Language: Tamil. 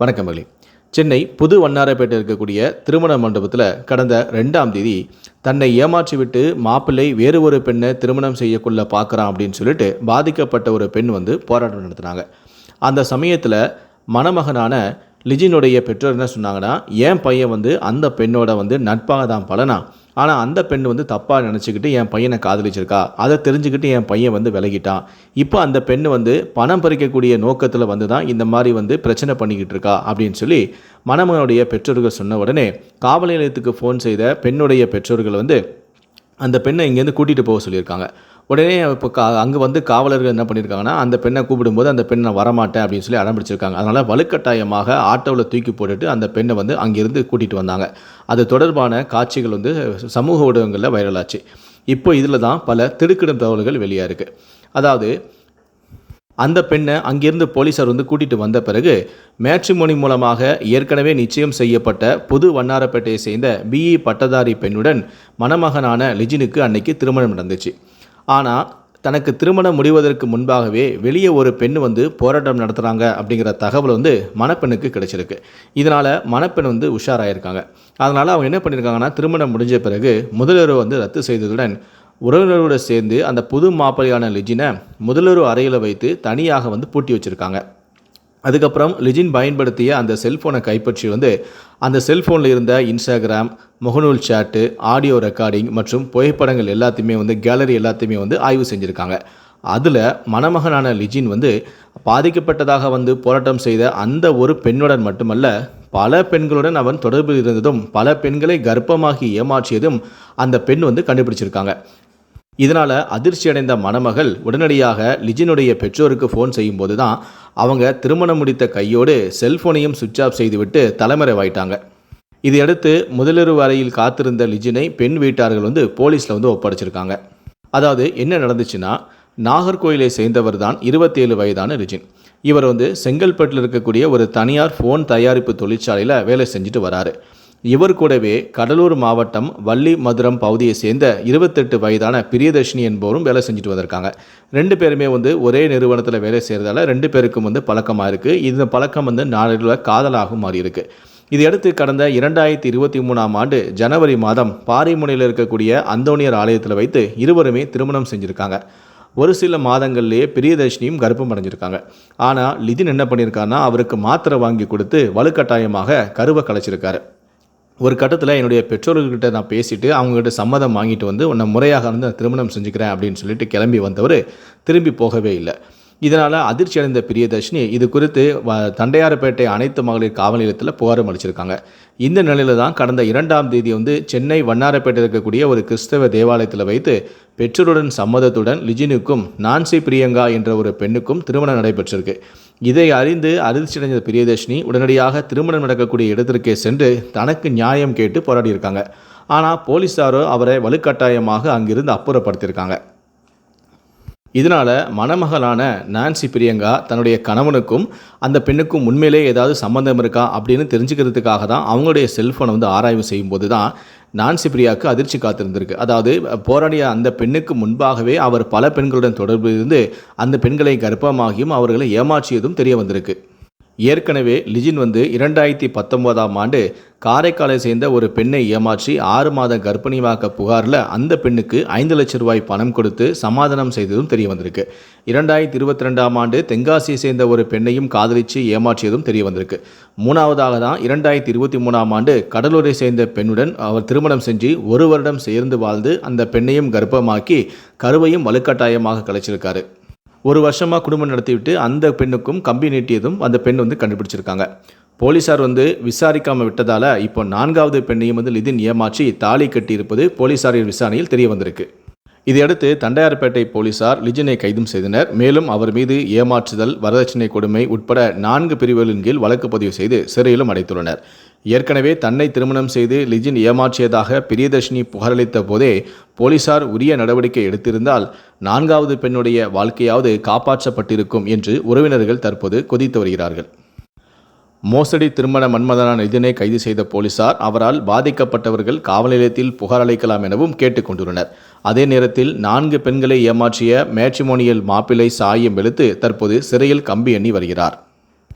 வணக்கம் மகளி. சென்னை புது வண்ணாரப்பேட்டை இருக்கக்கூடிய திருமண மண்டபத்தில் கடந்த ரெண்டாம் தேதி தன்னை ஏமாற்றிவிட்டு மாப்பிள்ளை வேறு ஒரு பெண்ணை திருமணம் செய்யக்குள்ள பார்க்குறான் அப்படின்னு சொல்லிட்டு பாதிக்கப்பட்ட ஒரு பெண் வந்து போராட்டம் நடத்தினாங்க. அந்த சமயத்தில் மணமகனான லிஜினுடைய பெற்றோர் என்ன சொன்னாங்கன்னா என் பையன் வந்து அந்த பெண்ணோட வந்து நட்பாக தான் பலனா ஆனால் அந்த பெண் வந்து தப்பாக நினச்சிக்கிட்டு என் பையனை காதலிச்சிருக்கா. அதை தெரிஞ்சுக்கிட்டு என் பையன் வந்து விலகிட்டான். இப்போ அந்த பெண் வந்து பணம் பறிக்கக்கூடிய நோக்கத்தில் வந்து தான் இந்த மாதிரி வந்து பிரச்சனை பண்ணிக்கிட்டு இருக்கா அப்படின்னு சொல்லி மணமகனுடைய பெற்றோர்கள் சொன்ன உடனே காவல் நிலையத்துக்கு ஃபோன் செய்த பெண்ணுடைய பெற்றோர்கள் வந்து அந்த பெண்ணை இங்கேருந்து கூட்டிகிட்டு போக சொல்லியிருக்காங்க. உடனே இப்போ கா அங்கே வந்து காவலர்கள் என்ன பண்ணியிருக்காங்கன்னா அந்த பெண்ணை கூப்பிடும்போது அந்த பெண்ணை வரமாட்டேன் அப்படின்னு சொல்லி அடம்பிடிச்சிருக்காங்க. அதனால் வலுக்கட்டாயமாக ஆட்டோவில் தூக்கி போட்டுட்டு அந்த பெண்ணை வந்து அங்கேருந்து கூட்டிகிட்டு வந்தாங்க. அது தொடர்பான காட்சிகள் வந்து சமூக ஊடகங்களில் வைரலாச்சு இப்போ இதில் தான் பல திடுக்கிடும் தகவல்கள் வெளியாக இருக்குது அதாவது அந்த பெண்ணை அங்கிருந்து போலீசார் வந்து கூட்டிட்டு வந்த பிறகு மேட்ரிமோனி மூலமாக ஏற்கனவே நிச்சயம் செய்யப்பட்ட புது வண்ணாரப்பேட்டையை சேர்ந்த பிஇ பட்டதாரி பெண்ணுடன் மணமகனான லிஜினுக்கு அன்னைக்கு திருமணம் நடந்துச்சு. ஆனால் தனக்கு திருமணம் முடிவதற்கு முன்பாகவே வெளியே ஒரு பெண் வந்து போராட்டம் நடத்துகிறாங்க அப்படிங்கிற தகவல் வந்து மணப்பெண்ணுக்கு கிடைச்சிருக்கு. இதனால் மணப்பெண் வந்து உஷாராயிருக்காங்க. அதனால் அவங்க என்ன பண்ணியிருக்காங்கன்னா திருமணம் முடிஞ்ச பிறகு முதலுறவு வந்து ரத்து செய்ததுடன் உறவினரோடு சேர்ந்து அந்த புது மாப்பிள்ளையான லிஜினை முதலுறவு அறையில் வைத்து தனியாக வந்து பூட்டி வச்சுருக்காங்க. அதுக்கப்புறம் லிஜின் பயன்படுத்திய அந்த செல்ஃபோனை கைப்பற்றி வந்து அந்த செல்ஃபோனில் இருந்த இன்ஸ்டாகிராம் முகநூல் சேட்டு ஆடியோ ரெக்கார்டிங் மற்றும் புகைப்படங்கள் எல்லாத்தையுமே வந்து கேலரி எல்லாத்தையுமே வந்து ஆய்வு செஞ்சுருக்காங்க. அதில் மணமகனான லிஜின் வந்து பாதிக்கப்பட்டதாக வந்து போராட்டம் செய்த அந்த ஒரு பெண்ணுடன் மட்டுமல்ல பல பெண்களுடன் அவன் தொடர்பில் இருந்ததும் பல பெண்களை கர்ப்பமாகி ஏமாற்றியதும் அந்த பெண் வந்து கண்டுபிடிச்சிருக்காங்க. இதனால் அதிர்ச்சியடைந்த மணமகள் உடனடியாக லிஜினுடைய பெற்றோருக்கு ஃபோன் செய்யும்போது தான் அவங்க திருமணம் முடித்த கையோடு செல்ஃபோனையும் சுவிட்ச் ஆஃப் செய்துவிட்டு தலைமறைவாயிட்டாங்க. இதையடுத்து முதலிரவு வரையில் காத்திருந்த லிஜினை பெண் வீட்டார்கள் வந்து போலீஸில் வந்து ஒப்படைச்சிருக்காங்க. அதாவது என்ன நடந்துச்சுன்னா நாகர்கோயிலை சேர்ந்தவர் தான் இருபத்தேழு வயதான லிஜின். இவர் வந்து செங்கல்பட்டில் இருக்கக்கூடிய ஒரு தனியார் ஃபோன் தயாரிப்பு தொழிற்சாலையில் வேலை செஞ்சுட்டு வராரு. இவர் கூடவே கடலூர் மாவட்டம் வள்ளி மதுரம் பகுதியை சேர்ந்த இருபத்தெட்டு வயதான பிரியதர்ஷினி என்பவரும் வேலை செஞ்சுட்டு வந்திருக்காங்க. ரெண்டு பேருமே வந்து ஒரே நிறுவனத்தில் வேலை செய்கிறதால ரெண்டு பேருக்கும் வந்து பழக்கமாக இருக்குது இந்த பழக்கம் வந்து நாளில் காதலாகும் மாறி இருக்குது இதையடுத்து கடந்த இரண்டாயிரத்தி இருபத்தி மூணாம் ஆண்டு ஜனவரி மாதம் பாரிமுனையில் இருக்கக்கூடிய அந்தோனியர் ஆலயத்தில் வைத்து இருவருமே திருமணம் செஞ்சுருக்காங்க. ஒரு சில மாதங்கள்லேயே பிரியதர்ஷினியும் கர்ப்பம் அடைஞ்சிருக்காங்க. ஆனால் லிதின் என்ன பண்ணியிருக்காருன்னா அவருக்கு மாத்திரை வாங்கி கொடுத்து வலுக்கட்டாயமாக கருவை கலைச்சிருக்காரு ஒரு கட்டத்தில் என்னுடைய பெற்றோர்கள்கிட்ட நான் பேசிட்டு அவங்ககிட்ட சம்மதம் வாங்கிட்டு வந்து உன்னை முறையாக வந்து திருமணம் செஞ்சுக்கிறேன் அப்படின்னு சொல்லிட்டு கிளம்பி வந்தவர் திரும்பி போகவே இல்லை. இதனால் அதிர்ச்சி அடைந்த பிரியதர்ஷினி இது குறித்து வ- தண்டையார்பேட்டை அனைத்து மகளிர் காவல் நிலையத்தில் புகாரம் அளிச்சிருக்காங்க. இந்த நிலையில தான் கடந்த இரண்டாம் தேதி வந்து சென்னை வண்ணாரப்பேட்டை இருக்கக்கூடிய ஒரு கிறிஸ்தவ தேவாலயத்தில் வைத்து பெற்றோருடன் சம்மதத்துடன் லிஜினுக்கும் நான்சி பிரியங்கா என்ற ஒரு பெண்ணுக்கும் திருமணம் நடைபெற்றிருக்கு. இதை அறிந்து அதிர்ச்சியடைந்த பிரியதர்ஷினி உடனடியாக திருமணம் நடக்கக்கூடிய இடத்திற்கே சென்று தனக்கு நியாயம் கேட்டு போராடியிருக்காங்க. ஆனால் போலீஸாரோ அவரை வலுக்கட்டாயமாக அங்கிருந்து அப்புறப்படுத்தியிருக்காங்க. இதனால் மணமகளான நான்சி பிரியங்கா தன்னுடைய கணவனுக்கும் அந்த பெண்ணுக்கும் உண்மையிலே ஏதாவது சம்மந்தம் இருக்கா அப்படின்னு தெரிஞ்சுக்கிறதுக்காக தான் அவங்களுடைய செல்ஃபோனை வந்து ஆராய்வு செய்யும்போது தான் நான்சி பிரியாவுக்கு அதிர்ச்சி காத்திருந்திருக்கு. அதாவது போராடிய அந்த பெண்ணுக்கு முன்பாகவே அவர் பல பெண்களுடன் தொடர்பு இருந்து அந்த பெண்களை கர்ப்பமாகியும் அவர்களை ஏமாற்றியதும் தெரிய வந்திருக்கு. ஏற்கனவே லிஜின் வந்து இரண்டாயிரத்தி பத்தொன்பதாம் ஆண்டு காரைக்காலை சேர்ந்த ஒரு பெண்ணை ஏமாற்றி ஆறு மாத கர்ப்பிணிவாக்க புகாரில் அந்த பெண்ணுக்கு ஐந்து லட்சம் ரூபாய் பணம் கொடுத்து சமாதானம் செய்ததும் தெரிய வந்திருக்கு. இரண்டாயிரத்தி இருபத்தி ரெண்டாம் ஆண்டு தென்காசியை சேர்ந்த ஒரு பெண்ணையும் காதலிச்சு ஏமாற்றியதும் தெரிய வந்திருக்கு. மூணாவதாக தான் இரண்டாயிரத்தி இருபத்தி மூணாம் ஆண்டு கடலூரை சேர்ந்த பெண்ணுடன் அவர் திருமணம் செஞ்சு ஒரு வருடம் சேர்ந்து வாழ்ந்து அந்த பெண்ணையும் கர்ப்பமாக்கி கருவையும் வலுக்கட்டாயமாக கலைச்சிருக்காரு. ஒரு வருஷமாக குடும்பம் நடத்திவிட்டு அந்த பெண்ணுக்கும் கம்பி நீட்டியதும் அந்த பெண் வந்து கண்டுபிடிச்சிருக்காங்க. போலீசார் வந்து விசாரிக்காமல் விட்டதால் இப்போ நான்காவது பெண்ணையும் வந்து லிதின் ஏமாற்றி தாலி கட்டியிருப்பது போலீசாரின் விசாரணையில் தெரிய வந்திருக்கு இதையடுத்து தண்டையார்பேட்டை போலீசார் லிஜினை கைதும் செய்தனர். மேலும் அவர் மீது ஏமாற்றுதல் வரதட்சணை கொடுமை உட்பட நான்கு பிரிவுகளின் கீழ் வழக்கு பதிவு செய்து சிறையிலும் அடைத்துள்ளனர். ஏற்கனவே தன்னை திருமணம் செய்து லிஜின் ஏமாற்றியதாக பிரியதர்ஷினி புகாரளித்த போதே போலீசார் உரிய நடவடிக்கை எடுத்திருந்தால் நான்காவது பெண்ணுடைய வாழ்க்கையாவது காப்பாற்றப்பட்டிருக்கும் என்று உறவினர்கள் தற்போது கொதித்து வருகிறார்கள். மோசடி திருமண மன்மதனான இதனை கைது செய்த போலீசார் அவரால் பாதிக்கப்பட்டவர்கள் காவல் நிலையத்தில் புகார் அளிக்கலாம் எனவும் கேட்டுக்கொண்டுள்ளனர் அதே நேரத்தில் நான்கு பெண்களை ஏமாற்றிய மேட்ரிமோனியல் மாப்பிள்ளை சாயம் வெளுத்து தற்போது சிறையில் கம்பி எண்ணி வருகிறார்.